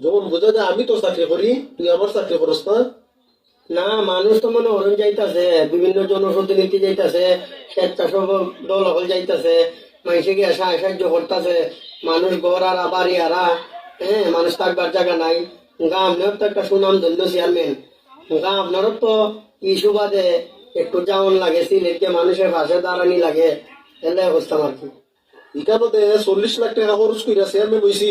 যখন বোঝা যায় আমি তোর চাকরি করি তুই আমার চাকরি করস না? না মানুষ তো মনে হরণ যাইতাছে বিভিন্ন জনপ্রতিনিধি যাইতাছে স্বেচ্ছাসেবক দল হল যাইতাছে মানুষে গিয়ে সা- সাহায্য করতেছে মানুষ ঘর আর বাড়ি আরা হ্যাঁ মানুষ থাকবার জায়গা নাই। গা আপনার তো একটা সুনাম ধন্য চেয়ারম্যান গা আপনারও তো ই সুবাদে একটু যাওন লাগে সিলেটকে মানুষের পাশে দাঁড়ানি লাগে এলে অবস্থা আর কি? ইকানোতে চল্লিশ লাখ টাকা খরচ কইরা চেয়ারম্যান হইছি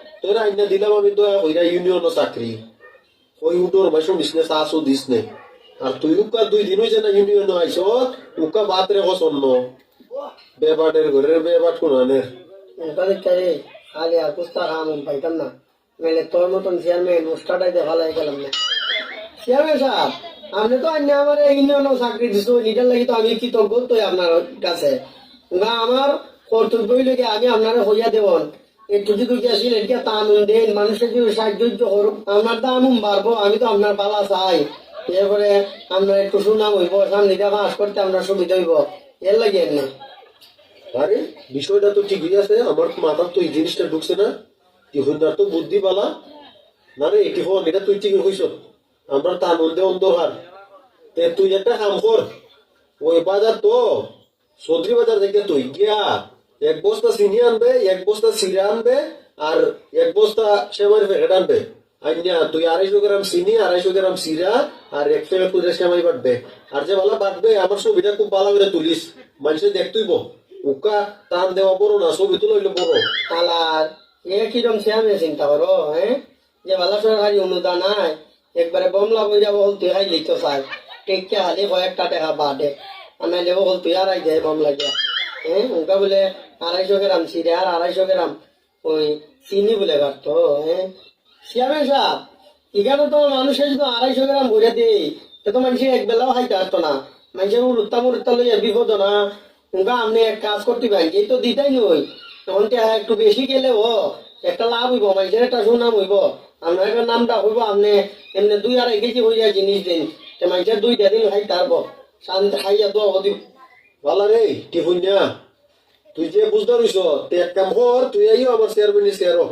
তোর আইনা দিলাম আমি তো ওইরা ইউনিয়ন চাকরি। ওই উটোর মাসো নিসনে চাষও দিস নে। আর তুই উকা দুই দিন হয়েছে ইউনিয়ন আইস উকা বাদ রে অন্য। বেবাটের ঘরের বেবাট কোনানের ওটা দেখতে রে খালি আর কুস্তা পাইতাম না। নাইলে তোর মতন চেয়ারম্যান উস্তাটাই দেখা লাগে গেলাম না। চেয়ারম্যান সাহেব, আপনি তো আমার ইউনিয়ন চাকরি দিছো নিজের লাগি তো আমি কৃতজ্ঞ তো আপনার কাছে। আমার কর্তব্য আমি আপনার হইয়া দেবন একটু যদি গেছিল এটা তাম দেন মানুষের যদি সাহায্য করুক আপনার দাম বাড়বো আমি তো আপনার পালা চাই। এরপরে একটু সুনাম হইব, সামনে দিয়ে পাস করতে সুবিধা হইব। এর লাগে না আরে, বিষয়টা তো ঠিকই আছে, আমার মাথার তো এই জিনিসটা ঢুকছে না। টিহুনার তো বুদ্ধি পালা না রে, এটি হন এটা তুই ঠিকই হইস আমরা তা আনন্দে অন্ধকার। তে তুই একটা কাম কর, ওই বাজার তো, সদরি বাজার থেকে তুই গিয়া এক বস্তা চিনি আনবে, এক বস্তা সিরা আনবে, আর এক বস্তা সেমাই প্যাকেট আনবে। আইনা তুই আড়াইশো গ্রাম চিনি, আড়াইশো গ্রাম সিরা আর এক প্যাকেট করে সেমাই বাটবে। আর যে ভালো বাটবে, আমার ছবিটা খুব ভালো করে তুলিস। মানুষে দেখতুইব। উকা টান দেওয়া বড় না, ছবি তুলাইলে বড়। আলার এ কিরম চেয়ারম্যান চিন্তা করো হ্যাঁ যে ভালো সরকারি অনুদান নাই, একবারে বমলা বই যাব হল তুই হাই লিখত চাই টেকে হালি কয়েকটা টাকা বাদে আমি দেবো হল তুই আড়াই যায় বমলা গিয়া। হ্যাঁ ওটা বলে আড়াইশো গ্রাম সিরে আর আড়াইশো গ্রাম। ওই চিনি বলে কাটতো হ্যাঁ সাহেব, এখানে তো মানুষের যদি আড়াইশো গ্রাম ঘুরে দিই তো তো মানুষের এক বেলাও খাইতে পারতো না। মানুষের উত্তা মুরুত্তা লইয়া বিপদ না ওটা আপনি এক কাজ করতে পারেন, এই তো দিতাই নই তখন একটু বেশি গেলে ও, একটা লাভ হইব, মানুষের একটা সুনাম হইব। আপনার একটা নামটা হইব, আপনি এমনি দুই আড়াই কেজি হইয়া জিনিস দিন। মানুষের দুইটা দিন খাই তারপর শান্তি খাইয়া দোয়া দিব ভালো রে টিফুনিয়া তুই যে বুঝতে পারিস তুই এক কাম কর, তুই আইও আমার চেয়ারম্যান চেয়ারও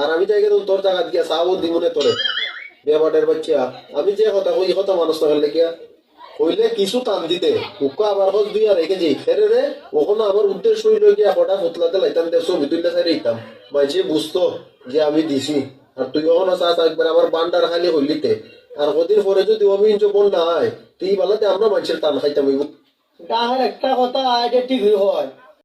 আর। আমি যাই গেলাম তোর জায়গা দিয়া চাবো দিমনে তোরে। বেবাটের বাচ্চা। আমি যে কথা কই কথা মানুষ না কিয়া কইলে কিছু টান দিতে। আবার দুই আর রেখে যাই ফেরে রে, ওখানে আমার উদ্দেশ্য হইল গিয়া হঠাৎ ফুতলাতে লাইতাম দেড়শো ভিতরলে সাইরে দিতাম মাইছে বুঝতো যে আমি দিছি। আর তুই ওখানে চাস একবার আমার বান্ডার খালি হইলিতে আর কদিন পরে যদি অমিন বন্যা হয়, তুই বেলাতে আমরা মানুষের টান খাইতাম তাহার একটা কথা এটা ঠিক হয়।